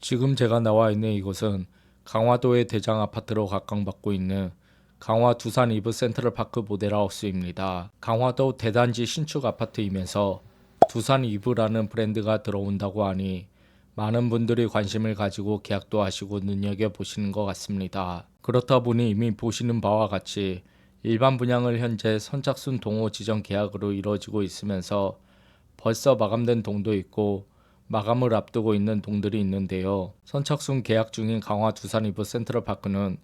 지금 제가 나와 있는 이곳은 강화도의 대장 아파트로 각광받고 있는 강화 두산 이브 센트럴 파크 모델하우스입니다. 강화도 대단지 신축 아파트이면서 두산 이브라는 브랜드가 들어온다고 하니 많은 분들이 관심을 가지고 계약도 하시고 눈여겨 보시는 것 같습니다. 그렇다 보니 이미 보시는 바와 같이 일반 분양을 현재 선착순 동호 지정 계약으로 이루어지고 있으면서 벌써 마감된 동도 있고 마감을 앞두고 있는 동들이 있는데요. 선착순 계약 중인 강화 두산 이브 센트럴 파크는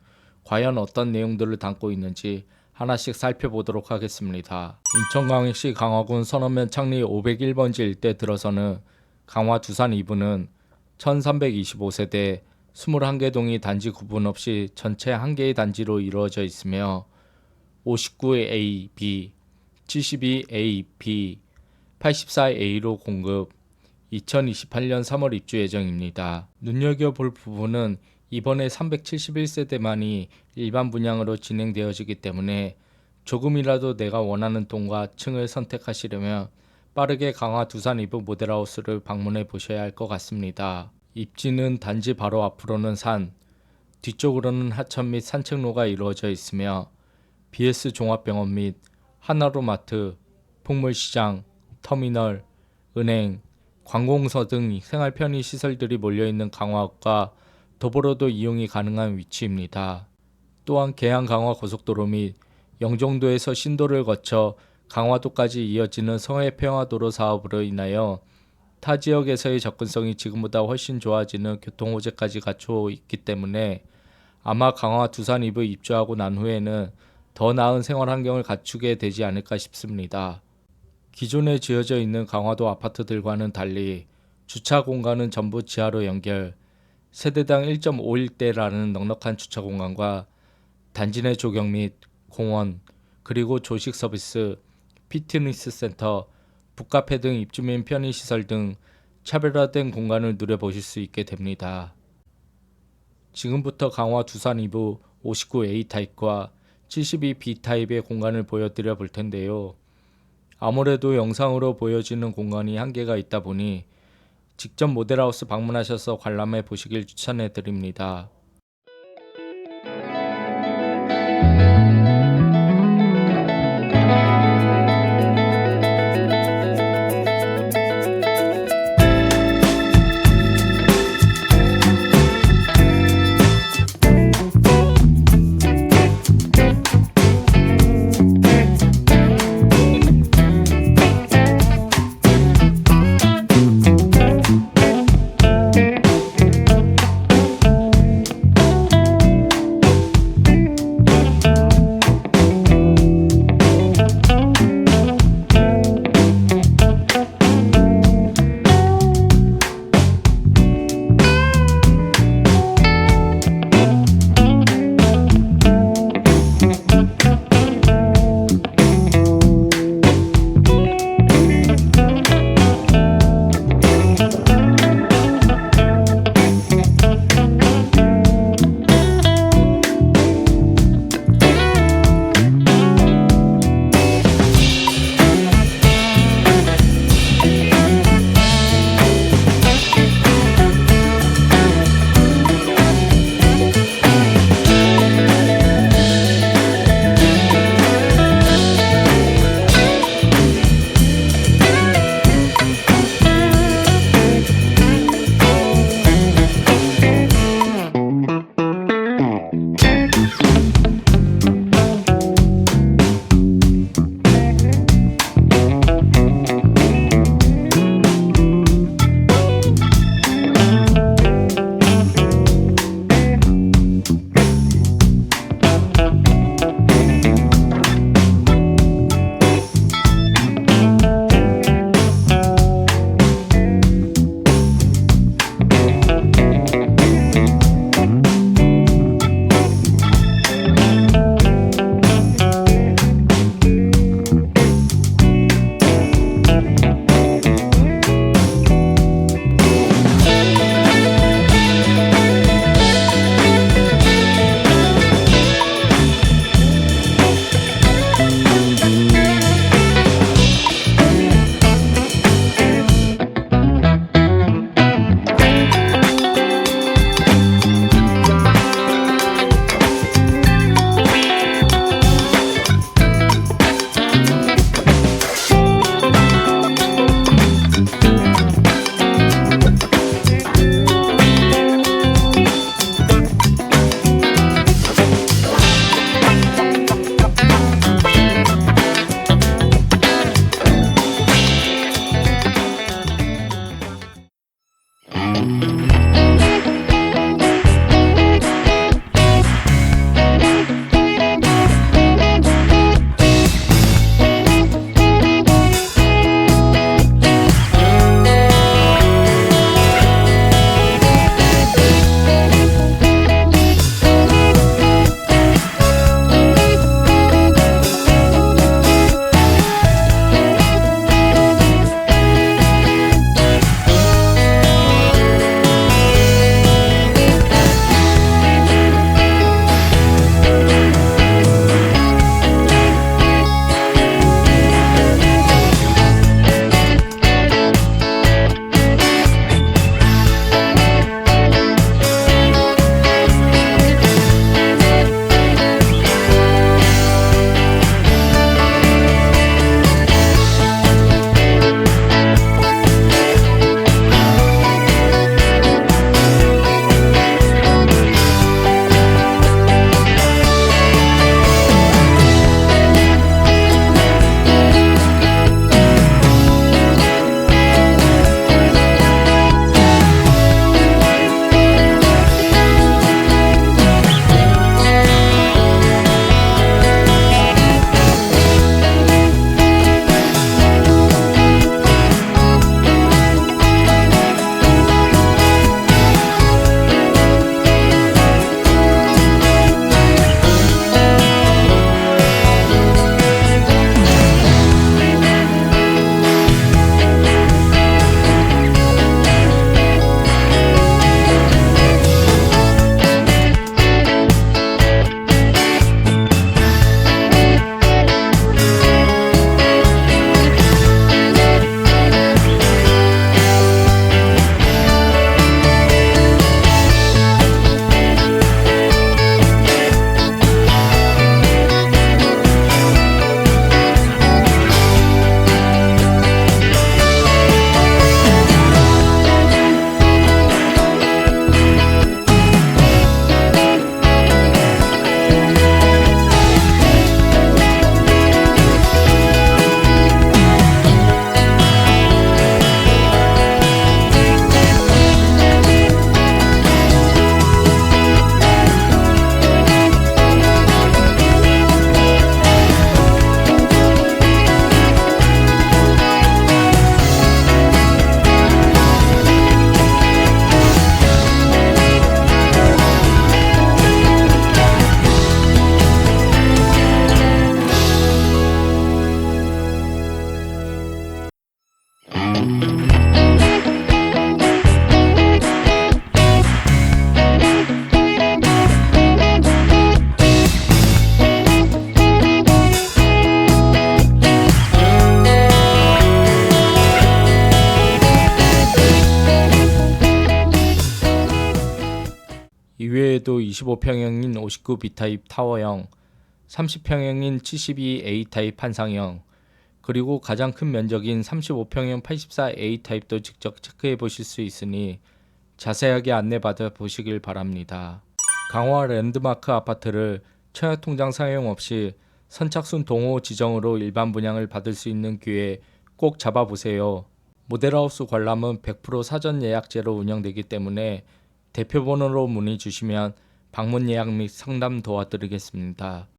과연 어떤 내용들을 담고 있는지 하나씩 살펴보도록 하겠습니다. 인천광역시 강화군 선원면 창리 501번지 일대 들어서는 강화 두산 이브는 1325세대 21개 동이 단지 구분 없이 전체 한 개의 단지로 이루어져 있으며 59A, B, 72A, B, 84A로 공급, 2028년 3월 입주 예정입니다. 눈여겨볼 부분은 이번에 371세대만이 일반 분양으로 진행되어지기 때문에 조금이라도 내가 원하는 동과 층을 선택하시려면 빠르게 강화 두산 이브 모델하우스를 방문해 보셔야 할 것 같습니다. 입지는 단지 바로 앞으로는 산, 뒤쪽으로는 하천 및 산책로가 이루어져 있으며 BS 종합병원 및 하나로마트, 풍물시장, 터미널, 은행, 관공서 등 생활 편의 시설들이 몰려 있는 강화역과 더불어도 이용이 가능한 위치입니다. 또한 계양 강화 고속도로 및 영종도에서 신도를 거쳐 강화도까지 이어지는 성해평화도로 사업으로 인하여 타 지역에서의 접근성이 지금보다 훨씬 좋아지는 교통 호재까지 갖추어 있기 때문에 아마 강화 두산 이브 입주하고 난 후에는 더 나은 생활 환경을 갖추게 되지 않을까 싶습니다. 기존에 지어져 있는 강화도 아파트들과는 달리 주차 공간은 전부 지하로 연결, 세대당 1.5일대라는 넉넉한 주차 공간과 단지 내 조경 및 공원, 그리고 조식 서비스, 피트니스 센터, 북카페 등 입주민 편의 시설 등 차별화된 공간을 누려보실 수 있게 됩니다. 지금부터 강화 두산 이부 59A 타입과 72B 타입의 공간을 보여드려 볼 텐데요. 아무래도 영상으로 보여지는 공간이 한계가 있다 보니 직접 모델하우스 방문하셔서 관람해 보시길 추천해 드립니다. 이외에도 25평형인 59 B타입 타워형, 30평형인 72 A타입 한상형, 그리고 가장 큰 면적인 35평형 84 A타입도 직접 체크해 보실 수 있으니 자세하게 안내받아 보시길 바랍니다. 강화 랜드마크 아파트를 청약통장 사용 없이 선착순 동호 지정으로 일반 분양을 받을 수 있는 기회 꼭 잡아보세요. 모델하우스 관람은 100% 사전 예약제로 운영되기 때문에 대표번호로 문의 주시면 방문 예약 및 상담 도와드리겠습니다.